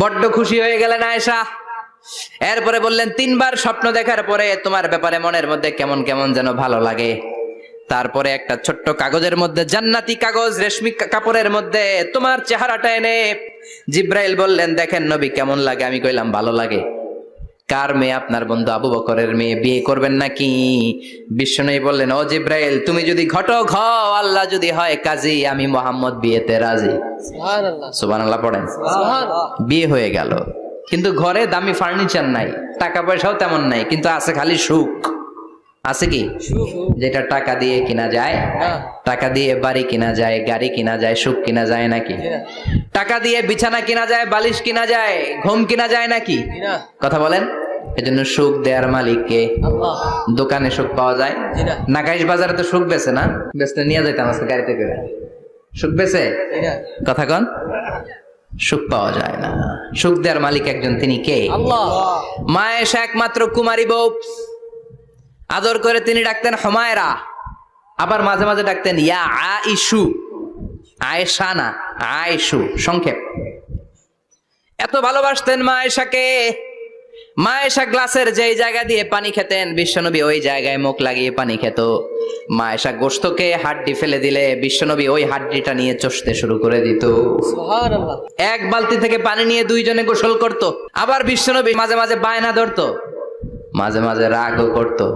বড্ড খুশি হয়ে গেলেন আয়েশা। এরপরে বললেন তিনবার স্বপ্ন দেখার পরে তোমার ব্যাপারে মনের মধ্যে কেমন কেমন যেন ভালো লাগে। তারপরে একটা ছোট্ট কাগজের মধ্যে জান্নাতি কাগজ রেশমি কাপড়ের মধ্যে তোমার চেহারাটা এনে জিব্রাইল বললেন দেখেন নবী কেমন লাগে? আমি কইলাম ভালো লাগে। কার মেয়ে আপনার বন্ধু আবু বকরের মেয়ে বিয়ে করবেন নাকি? বিশ্বনবী বললেন ও জিব্রাইল তুমি যদি ঘটক হও আল্লাহ যদি হয় কাজী আমি মোহাম্মদ বিয়েতে রাজি। সুবহানাল্লাহ। পড়েন। বিয়ে হয়ে গেল। কিন্তু ঘরে দামি ফার্নিচার নাই টাকা পয়সাও তেমন নাই কিন্তু আছে খালি সুখ। আছে কি? যেটা টাকা দিয়ে কিনা যায় টাকা দিয়ে বাড়ি কিনা যায় গাড়ি কিনা যায় সুখ কিনা যায় নাকি? টাকা দিয়ে বিছানা কিনা যায় বালিশ কিনা যায় ঘুম কিনা যায় নাকি? কথা বলেন। এজন্য সুখ দেয়ার মালিককে দোকানে সুখ পাওয়া যায়। নাকাইশ বাজারে তো সুখ বেছে না। বেচতে নিয়ে যাইতাম আজকে গাড়িতে করে। সুখ বেছে? কথা কন। সুখ পাওয়া যায় না। সুখ দেওয়ার মালিক একজন তিনি কে? মা এসে একমাত্র কুমারী বউ। আদর করে তিনি ডাকতেন হমায়রা। আবার মাঝে মাঝে ডাকতেন ইয়া আইসু আয়েশা না আয়েশু সংক্ষেপ। এত ভালোবাসতেন মা এশাকে মা এসা গ্লাসের যেই জায়গা দিয়ে পানি খেতেন বিশ্বনবী ওই জায়গায় মুখ লাগিয়ে পানি খেত। মা এসা গোস্তকে হাড্ডি ফেলে দিলে বিশ্বনবী ওই হাড্ডিটা নিয়ে চষতে শুরু করে দিত। এক বালতি থেকে পানি নিয়ে দুইজনে গোসল করত আবার বিশ্বনবী মাঝে মাঝে বায়না ধরতো মাঝে মাঝে রাগও করতো।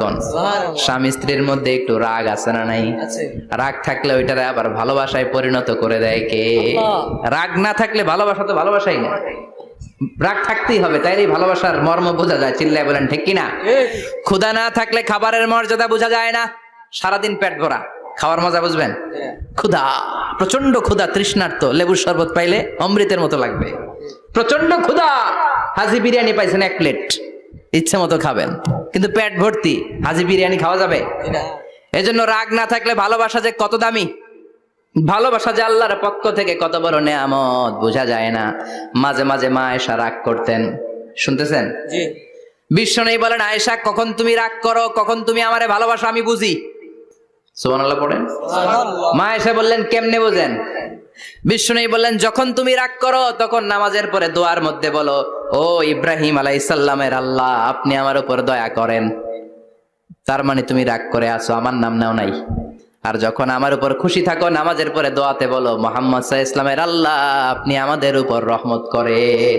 কোন? স্বামী স্ত্রীর মধ্যে একটু রাগ আছে না নাই? রাগ থাকলে ওইটারে আবার ভালোবাসায় পরিণত করে দেয় কে? রাগ না থাকলে ভালোবাসা তো ভালোবাসাই না। রাগ থাকতেই হবে তাইলেই ভালোবাসার মর্ম বোঝা যায় চিল্লায় বলেন ঠিক কিনা? ক্ষুধা না থাকলে খাবারের মর্যাদা বোঝা যায় না। সারাদিন পেট ভরা খাওয়ার মজা বুঝবেন? ক্ষুধা প্রচণ্ড ক্ষুধা তৃষ্ণার্ত লেবুর শরবত পাইলে অমৃতের মতো লাগবে। প্রচণ্ড ক্ষুধা! হাজি বিরিয়ানি পাইছেন এক প্লেট ইচ্ছে মতো খাবেন। কিন্তু পেট ভর্তি হাজি বিরিয়ানি খাওয়া যাবে? এজন্য রাগ না থাকলে ভালোবাসা যে কত দামি? ভালোবাসা যে আল্লাহর পক্ষ থেকে কত বড় নেয়ামত বোঝা যায় না। মাঝে মাঝে মা এসা রাগ করতেন। শুনতেছেন? বিশ্ব নেই বলেন আয়েশা কখন তুমি রাগ করো? কখন তুমি আমারে ভালোবাসো? আমি বুঝি। সুবহানাল্লাহ পড়েন? মা এসে বললেন কেমনে বোঝেন? বিশ্ব নেই বললেন যখন তুমি রাগ করো তখন নামাজের পরে দোয়ার মধ্যে বলো ও ইব্রাহিম আলাইসাল্লামের আল্লাহ আপনি আমার উপর দয়া করেন। তার মানে তুমি রাগ করে আসো আমার নাম নাও নাই। আর যখন আমার উপর খুশি থাকো নামাজের পরে দোয়াতে বলো মোহাম্মদ সাহা ইসলামের আল্লাহ আপনি আমাদের উপর রহমত করেন।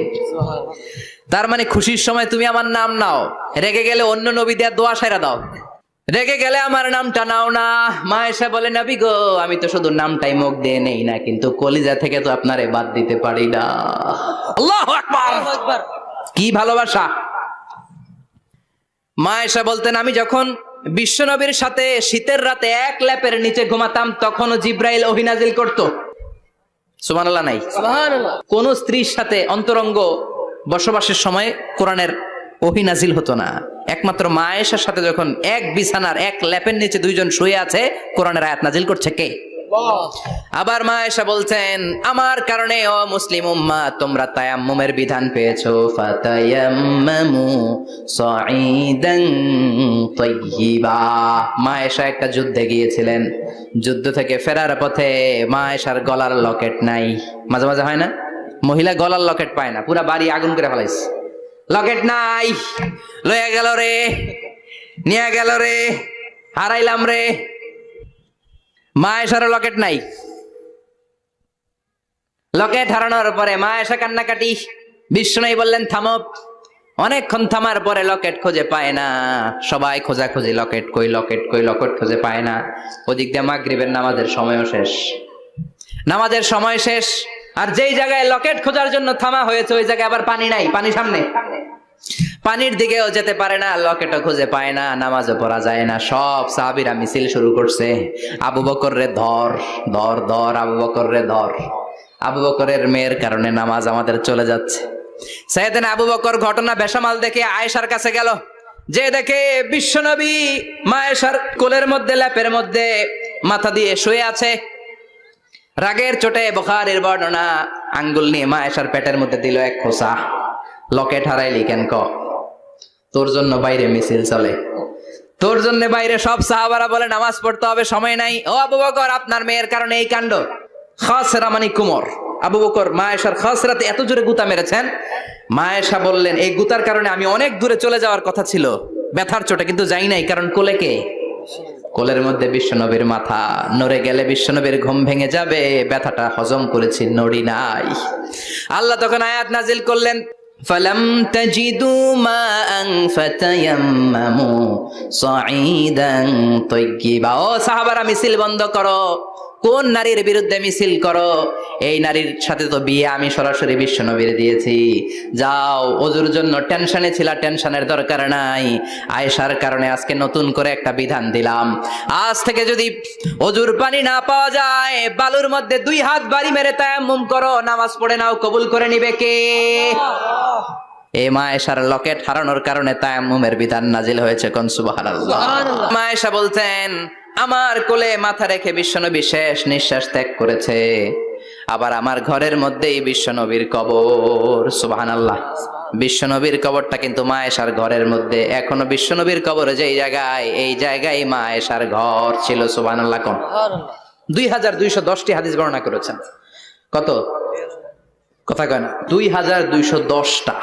তার মানে খুশির সময় তুমি আমার নাম নাও। রেগে গেলে অন্য নবী দেওয়ার দোয়া সেরা দাও। রেগে গেলে আমার নামটা নাও না। মা এসে বলে নবী গো আমি তো শুধু নামটাই মুখ দিয়ে নেই না কিন্তু কলিজা থেকে তো আপনারে বাদ দিতে পারি না। আল্লাহু কি ভালোবাসা। মা এসে বলতেন আমি যখন বিশ্বনবীর সাথে শীতের রাতে এক ল্যাপের নিচে ঘুমাতাম তখনও জিব্রাইল অভিনাজিল করত। সুমানাল্লাহ নাই। কোন স্ত্রীর সাথে অন্তরঙ্গ বসবাসের সময় কোরআনের অহিনাজিল হতো না। একমাত্র মা আয়েশার সাথে যখন এক বিছানার এক ল্যাপের নিচে দুইজন শুয়ে আছে কোরআনের আয়াত নাজিল করছে কে? আবার মা এসা বলছেন, আমার কারণে ও মুসলিম উম্মা, তোমরা তায়াম্মুমের বিধান পেয়েছ। ফাতায়াম্মামু সাঈদান তাইয়্যিবা। মা এসা একটা যুদ্ধে গিয়েছিলেন। যুদ্ধ থেকে ফেরার পথে মা এসার গলার লকেট নাই। মাঝে মাঝে হয় না? মহিলা গলার লকেট পায় না, পুরা বাড়ি আগুন করে ফেলাইছে। লকেট নাই। লয়ে গেল রে, নিয়ে গেল রে, হারাইলাম রে। মা এসারও লকেট নাই। লকেট হারানোর পরে মা এসে কান্নাকাটি। বিষ্ণু বললেন, থামো। অনেকক্ষণ থামার পরে লকেট খুঁজে পায় না। সবাই খোঁজাখুঁজি, লকেট কই লকেট কই, লকেট খুঁজে পায় না। ওদিক দিয়ে মাগরিবের নামাজের সময়ও শেষ। নামাজের সময় শেষ। আর যেই জায়গায় লকেট খোঁজার জন্য থামা হয়েছে, ওই জায়গায় আবার পানি নাই, পানি সামনে। পানির দিকেও যেতে পারে না, লকেটও খুঁজে পায় না, নামাজও পড়া যায় না। সব সাহাবিরা মিছিল শুরু করছে। আবু বকর রে ধর ধর ধর, আবু বকর রে ধর। আবু বকরের মেয়ের কারণে নামাজ আমাদের চলে যাচ্ছে। সাইয়েদিন আবু বকর ঘটনা বেসামাল দেখে আয়েশার কাছে গেল। যে দেখে বিশ্বনবী মায়েশার কোলের মধ্যে, ল্যাপের মধ্যে মাথা দিয়ে শুয়ে আছে। রাগের চোটে বখারের বর্ণনা, আঙ্গুল নিয়ে মায়েশার পেটের মধ্যে দিল এক খোসা। লকেট হারাইলি কেন ক? তোর জন্য বাইরে মিছিল চলে। তোর জন্য বাইরে সব সাহাবারা বলে নামাজ পড়তে হবে, সময় নাই। ও আবু বকর, আপনার মেয়ের কারণে এই কাণ্ড। খাসেরা মানে কুমর। আবু বকর মায়েশার খসরাতে এত জোরে গুতা মেরেছেন। মায়েশা বললেন, এই গুতার কারণে আমি অনেক দূরে চলে যাওয়ার কথা ছিল। ব্যথার চোটে কিন্তু যাই নাই, কারণ কোলে কে? কোলের মধ্যে বিশ্বনবীর মাথা নড়ে গেলে বিশ্বনবীর ঘুম ভেঙে যাবে। ব্যথাটা হজম করেছি, নড়ি নাই। আল্লাহ তখন আয়াত নাজিল করলেন فلم تجدوا ماء فتيمموا صعيدا طيبا ও সাহাবারা মিছিল বন্ধ করো কোন নারীর বিরুদ্ধে মিছিল করো এই নারীর সাথে তো বিয়ে আমি সরাসরি বিশ্বনবীর দিয়েছি যাও ওজুর জন্য টেনশনে ছিল টেনশনের দরকার নাই আয়েশার কারণে আজকে নতুন করে একটা বিধান দিলাম আজ থেকে যদি অজুর পানি না পাওয়া যায় বালুর মধ্যে দুই হাত বাড়ি মেরে তায়াম্মুম করো নামাজ পড়ে নাও কবুল করে নিবে কে এই মায়েশার লকেট হারানোর কারণে তায়াম্মুমের বিধান নাজিল হয়েছে কোন? সুবহানাল্লাহ। বলতেন আমার কোলে মাথা রেখে বিশ্বনবী শেষ নিঃশ্বাস ত্যাগ করেছে। আবার আমার ঘরের মধ্যেই বিশ্বনবীর কবর। সুবহানাল্লাহ। বিশ্বনবীর কবরটা কিন্তু মায়েশার ঘরের মধ্যে। এখনও বিশ্বনবীর কবর যেই জায়গায় এই জায়গায় মায়েশার ঘর ছিল। সুবহানাল্লাহ কোন? দুই হাজার দুইশো দশটি হাদিস বর্ণনা করেছেন। কত? কথা কয় না। দুই হাজার দুইশো দশটা।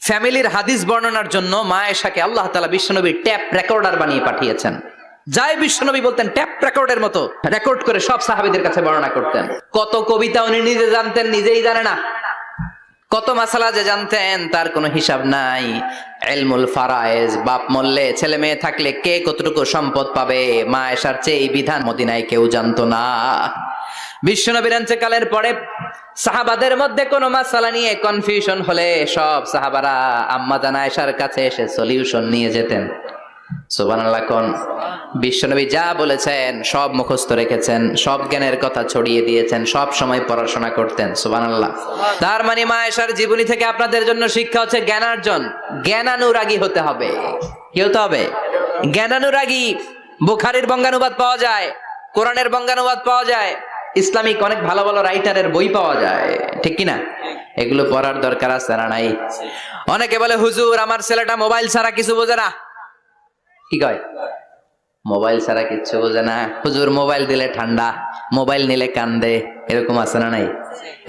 ফ্যামিলির হাদিস বর্ণনার জন্য মা এশাকে আল্লাহ তালা বিশ্বনবীর ট্যাপ রেকর্ডার বানিয়ে পাঠিয়েছেন। যাই বিশ্বনবী বলতেন ট্যাপ রেকর্ডের মতো রেকর্ড করে সব সাহাবিদের কাছে বর্ণনা করতেন। কত কবিতা উনি নিজে জানতেন, নিজেই জানে না। কত মাসালা যে জানতেন, তার কোনো হিসাব নাই। এলমুল ফারায়েজ, বাপ মরলে ছেলে মেয়ে থাকলে কে কতটুকু সম্পদ পাবে? মা এসার চেয়ে এই বিধান মদিনায় কেউ জানতো না। বিশ্বনবীর কালের পরে সাহাবাদের মধ্যে কোনো মাসালা নিয়ে কনফিউশন হলে সব সাহাবারা আম্মা জানা কাছে এসে সলিউশন নিয়ে যেতেন। বিশ্বনবী যা বলেছেন, সব মুখস্থ রেখেছেন, সব জ্ঞানের কথা ছড়িয়ে দিয়েছেন, সব সময় পড়াশোনা করতেন। সুবহানাল্লাহ। তার মানে মা এসার জীবনী থেকে আপনাদের জন্য শিক্ষা হচ্ছে জ্ঞানার্জন। জ্ঞানানুরাগী হতে হবে। কি হতে হবে? জ্ঞানানুরাগী। বুখারির বঙ্গানুবাদ পাওয়া যায়, কোরআনের বঙ্গানুবাদ পাওয়া যায় ইসলামিক অনেক ভালো ভালো রাইটারের বই পাওয়া যায়, ঠিক কি না এগুলো পড়ার দরকার আছে না নাই? অনেকে বলে, হুজুর, আমার ছেলেটা মোবাইল ছাড়া কিছু বোঝে না। কি কয়? মোবাইল ছাড়া কিচ্ছু বোঝে না। হুজুর মোবাইল দিলে ঠান্ডা মোবাইল নিলে কান্দে। এরকম আছে না নাই?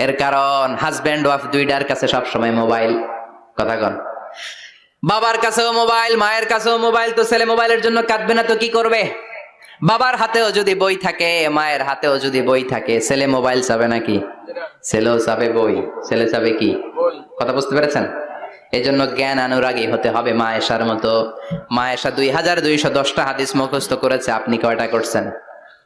এর কারণ হাজব্যান্ড ওয়াইফ দুইটার কাছে সব সময় মোবাইল কথা কন। বাবার কাছেও মোবাইল মায়ের কাছেও মোবাইল তো ছেলে মোবাইলের জন্য কাঁদবে না, তো কি করবে? বাবার হাতেও যদি বই থাকে মায়ের হাতেও যদি বই থাকে ছেলে মোবাইল চাবে নাকি? ছেলেও চাবে বই। ছেলে চাবে কি? কথা বুঝতে পেরেছেন? এই জন্য জ্ঞান অনুরাগী হতে হবে মা এসার মতো। মা এসা দুই হাজার দুইশো দশটা হাদিস মুখস্থ করেছে আপনি কয়টা করছেন?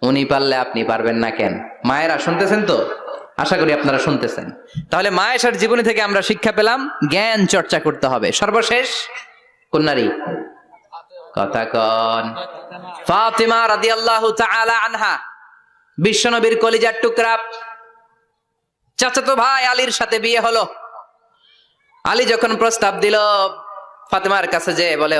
উনি পারলে আপনি পারবেন না কেন? মায়েরা শুনতেছেন তো? আশা করি আপনারা শুনতেছেন। তাহলে মা এসার জীবনী থেকে আমরা শিক্ষা পেলাম জ্ঞান চর্চা করতে হবে। সর্বশেষ কোন নারী কথা কন ফাতিমা রাদিয়াল্লাহু তাআলা আনহা, বিশ্বনবীর কলিজার টুকরা। চাচাতো ভাই আলীর সাথে বিয়ে হলো। আলী যখন প্রস্তাব দিল, ফাতেমার কাছে যে বলে